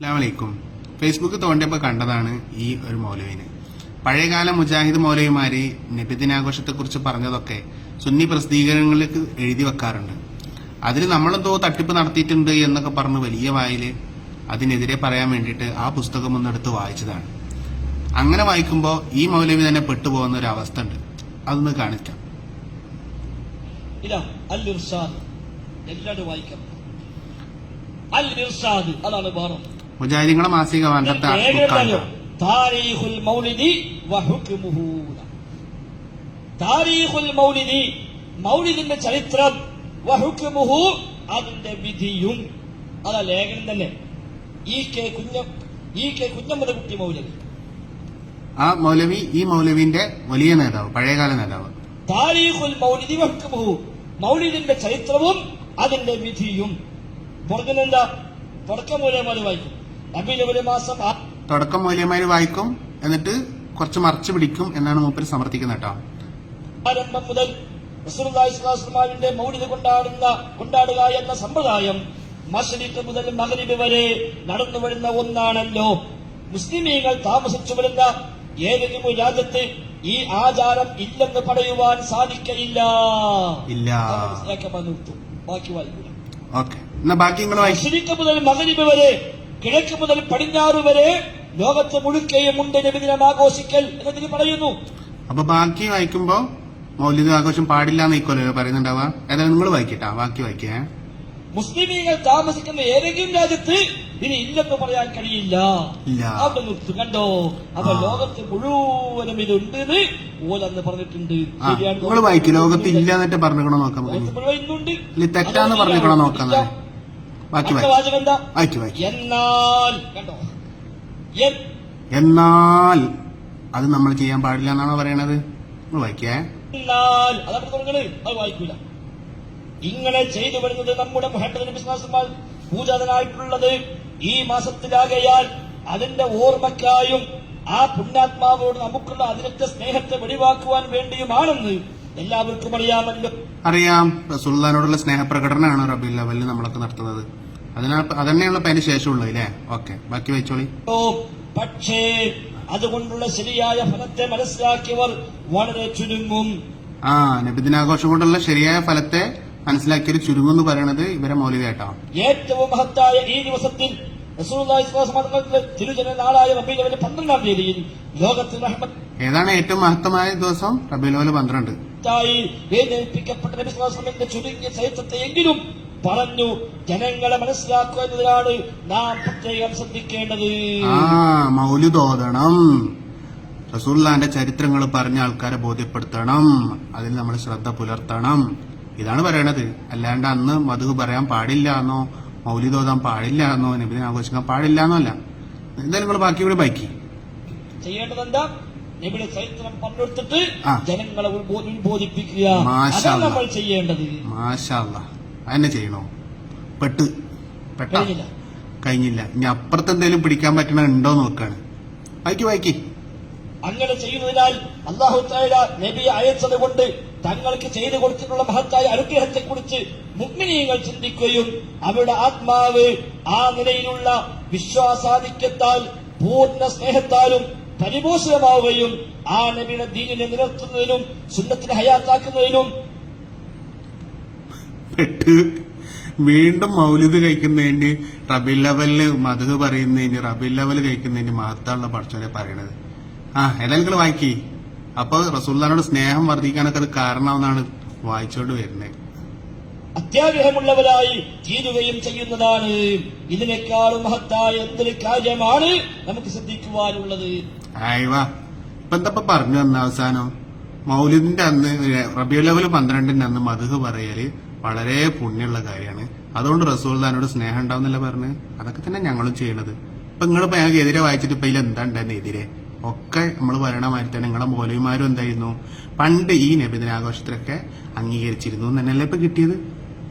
അസ്ലാമലൈക്കും Facebook തോണ്ടിയപ്പോൾ കണ്ടതാണ് ഈ ഒരു മൗലവിന്. പഴയകാല മുജാഹിദ് മൗലവിമാര് നബിദിനാഘോഷത്തെക്കുറിച്ച് പറഞ്ഞതൊക്കെ സുന്നി പ്രസിദ്ധീകരണങ്ങളിലേക്ക് എഴുതി വെക്കാറുണ്ട്. അതിൽ നമ്മളെന്തോ തട്ടിപ്പ് നടത്തിയിട്ടുണ്ട് എന്നൊക്കെ പറഞ്ഞ് വലിയ വായിൽ അതിനെതിരെ പറയാൻ വേണ്ടിയിട്ട് ആ പുസ്തകം ഒന്നെടുത്ത് വായിച്ചതാണ്. അങ്ങനെ വായിക്കുമ്പോൾ ഈ മൗലവി തന്നെ പെട്ടുപോകുന്ന ഒരു അവസ്ഥ ഉണ്ട്. അതൊന്ന് കാണിക്കാം. വായിക്കാം. അൽ അതാണ് മുജാഹിദിങ്ങളെ മാസിക വേണ്ടത്തെ താരീഖുൽ മൗലിദി താരീഖുൽ മൗലിദി മൗലിദിന്റെ ചരിത്രം അതിന്റെ വിധിയും. അതാ ലേഖനം തന്നെ. ഈ കെ കുഞ്ഞ ഈ കെ കുഞ്ഞമ്മദകുട്ടി മൗലവി. ആ മൗലവി ഈ മൗലവിന്റെ വലിയ നേതാവ് പഴയകാല നേതാവ്. താരീഖുൽ മൗലിദി വഹുക്കുമുഹു മൗലിദിന്റെ ചരിത്രവും അതിന്റെ വിധിയും. പുറത്തുനിന്നെന്താ തുടക്കം മൂലമാര് വായിക്കും. അബിലവര് മാസം തുടക്കം മൗലിയമാര് വായിക്കും എന്നിട്ട് കുറച്ച് മറച്ചു പിടിക്കും എന്നാണ് മൂപ്പര് സമർത്ഥിക്കുന്നത് കേട്ടോ. ആരംഭം മുതൽ റസൂലുള്ളാഹിന്റെ മൗലിദ് കൊണ്ടാടുന്ന കൊണ്ടാടുക എന്ന സമ്പ്രദായം മഷരിക്ക് മുതൽ മകരിബ് വരെ നടന്നു വരുന്ന ഒന്നാണല്ലോ. മുസ്ലിമീങ്ങൾ താമസിച്ചു വരുന്ന ഏതെങ്കിലും രാജ്യത്ത് ഈ ആചാരം ഇല്ലെന്ന് പറയുവാൻ സാധിക്കയില്ല. ഇല്ല. മനസ്സിലാക്കാൻ ബാക്കി വായിക്കൂല. ഓക്കെ. എന്നാ ബാക്കി മുതൽ മകരിബ് വരെ കിഴക്ക് മുതൽ പടിഞ്ഞാറ് വരെ ലോകത്ത് മുഴുക്കയും ഉണ്ട് നബിദിനം ആഘോഷിക്കൽ എന്നതിന് പറയുന്നു. അപ്പൊ ബാക്കി വായിക്കുമ്പോ മൗലിക ആഘോഷം പാടില്ല എന്ന് ഇക്കൊല്ലോ പറയുന്നുണ്ടാവുക. ഏതായാലും നിങ്ങൾ വായിക്കട്ടാ ബാക്കി വായിക്കേ. മുസ്ലിമീങ്ങൾ താമസിക്കുന്ന ഏതെങ്കിലും രാജ്യത്ത് ഇനി ഇല്ലെന്ന് പറയാൻ കഴിയില്ല. അവിടെ നിർത്ത് കണ്ടോ? അപ്പൊ. ലോകത്ത് മുഴുവനും ഇതുണ്ട് ഓലെന്ന് പറഞ്ഞിട്ടുണ്ട്. ശരിയാണ് നിങ്ങൾ വായിക്കും. ലോകത്ത് ഇല്ല എന്നിട്ട് പറഞ്ഞിക്കണോ നോക്കാം. മുഴുവൻ ഇന്നുണ്ട്. തെറ്റാന്ന് പറഞ്ഞിക്കണോ നോക്കാം ഇല്ല. ബാക്കി അടുത്ത വായിക്കും വാചകം എന്താ? വായിക്കും എന്നാൽ. കണ്ടോ? എന്നാൽ. അത് നമ്മൾ ചെയ്യാൻ പാടില്ല എന്നാണോ പറയണത്? നമ്മൾ വായിക്കേ. എന്നാൽ. അതവിടെ തുടങ്ങണ് അത് വായിക്കൂല. ഇങ്ങനെ ചെയ്തു വരുന്നത് നമ്മുടെ മുഹമ്മദ് നബി പൂജാതനായിട്ടുള്ളത് ഈ മാസത്തിലാകയാൽ അതിന്റെ ഓർമ്മയ്ക്കായും ആ പുണ്യാത്മാവോട് നമുക്കുള്ള അതിരക്ത സ്നേഹത്തെ വെളിവാക്കുവാൻ വേണ്ടിയുമാണെന്ന് എല്ലാവർക്കും അറിയാമല്ലോ. അറിയാം. സുൽത്താനോടുള്ള സ്നേഹപ്രകടനമാണ് റബി ലെവലിൽ നമ്മളൊക്കെ നടത്തുന്നത്. അതിനാ അതന്നെയുള്ള അതിന് ശേഷമുള്ളത് അല്ലേ ഓക്കെ ബാക്കി വെച്ചോളി ഓ, പക്ഷേ അതുകൊണ്ടുള്ള ശരിയായ ഫലത്തെ മനസ്സിലാക്കിയവർ വളരെ ചുരുങ്ങും. ആ നബിദിനാഘോഷം കൊണ്ടുള്ള ശരിയായ ഫലത്തെ മനസ്സിലാക്കിയൊരു ചുരുങ്ങും എന്ന് പറയുന്നത് ഇവരെ മൗലികേട്ടോ ഏറ്റവും മഹത്തായ ഈ ദിവസത്തിൽ തിരുജന നാളായ പന്ത്രണ്ടാം തീയതിയിൽ ലോകത്തിൽ ഏതാണ് ഏറ്റവും മഹത്തമായ ദിവസം? റബി ലെവൽ പന്ത്രണ്ട്. ചുരുങ്ങിയ ചരിത്രത്തെ എങ്കിലും പറഞ്ഞു ജനങ്ങളെ മനസ്സിലാക്കുക എന്നതിനാണ് നാം പ്രത്യേകം ശ്രദ്ധിക്കേണ്ടത്. ആ മൗലിതോദണം റസൂല്ലാന്റെ ചരിത്രങ്ങൾ പറഞ്ഞ ആൾക്കാരെ ബോധ്യപ്പെടുത്തണം. അതിൽ നമ്മൾ ശ്രദ്ധ പുലർത്തണം. ഇതാണ് പറയണത്. അല്ലാണ്ട് അന്ന് മധു പറയാൻ പാടില്ല എന്നോ മൗലിതോതാൻ പാടില്ല എന്നോ നബിദിനെ ആഘോഷിക്കാൻ പാടില്ല എന്നോ അല്ല. എന്തായാലും നിങ്ങൾ ബാക്കി കൂടെ ബാക്കി. ചെയ്യേണ്ടത് എന്താ നബിയുടെ ചരിത്രം പങ്കെടുത്തിട്ട് ജനങ്ങളെ ബോധിപ്പിക്കുക ഉത്ബോധിപ്പിക്കുക. മാഷാ. നമ്മൾ ചെയ്യേണ്ടത്. മാഷല്ല അതന്നെ ചെയ്യണോ? പെട്ട്. പെട്ട? കഴിഞ്ഞില്ല. ഇനി അപ്പുറത്ത് എന്തെങ്കിലും പിടിക്കാൻ പറ്റണ ഉണ്ടോ നോക്കാണ്. വായിക്കി വായിക്കി. അങ്ങനെ ചെയ്യുന്നതിനാൽ അള്ളാഹു നബി അയച്ചത് കൊണ്ട് തങ്ങൾക്ക് ചെയ്തു കൊടുത്തിട്ടുള്ള മഹത്തായ അനുഗ്രഹത്തെ കുറിച്ച് മുഗ്മിനീയങ്ങൾ ചിന്തിക്കുകയും അവരുടെ ആത്മാവ് ആ നിലയിലുള്ള വിശ്വാസാധിക്യത്താൽ പൂർണ സ്നേഹത്താലും പരിപോഷകമാവുകയും ആ നബിയുടെ ദീനിനെ നിലനിർത്തുന്നതിനും സുന്നത്തിനെ ഹയാത്താക്കുന്നതിനും പെട്ട് വീണ്ടും മൗലിദ് കഴിക്കുന്നതിന് റബി ലെവലിൽ മധു പറയുന്നതിന് റബി ലെവൽ കഴിക്കുന്നതിന് മഹത്താണല്ലോ പഠിച്ചവരെ പറയണത്. ആ ഏതായാലും നിങ്ങൾ വായിക്കി. അപ്പൊ റസൂല്ലാനോട് സ്നേഹം വർദ്ധിക്കാനൊക്കെ അത് കാരണമെന്നാണ് വായിച്ചോണ്ട് വരുന്നത് അത്യാഗ്രഹമുള്ളവരായി തീരുകയും ചെയ്യുന്നതാണ്. ഇതിനേക്കാളും മഹത്തായ എന്തൊരു കാര്യമാണ് നമുക്ക് ശ്രദ്ധിക്കുവാനുള്ളത്. ആയിവാ ഇപ്പൊ എന്താ പറഞ്ഞു തന്ന അവസാനം? മൗലിദിന്റെ അന്ന് റബിയു ലെവൽ പന്ത്രണ്ടിന്റെ അന്ന് മധു പറയൽ വളരെ പുണ്യമുള്ള കാര്യമാണ്. അതുകൊണ്ട് റസൂൽദാനോട് സ്നേഹം ഉണ്ടാവുന്നില്ല പറഞ്ഞ്. അതൊക്കെ തന്നെ ഞങ്ങളും ചെയ്യണത്. ഇപ്പൊ നിങ്ങളിപ്പോ ഞങ്ങൾക്ക് എതിരെ വായിച്ചിട്ട് ഇപ്പൊ ഇതിലെന്താ എതിരെ? ഒക്കെ നമ്മൾ പറയണ മാതിരി തന്നെ നിങ്ങളെ മൗലവിമാരും എന്തായിരുന്നു? പണ്ട് ഈ നബിദിനാഘോഷത്തിലൊക്കെ അംഗീകരിച്ചിരുന്നു എന്നല്ലേ ഇപ്പൊ കിട്ടിയത്?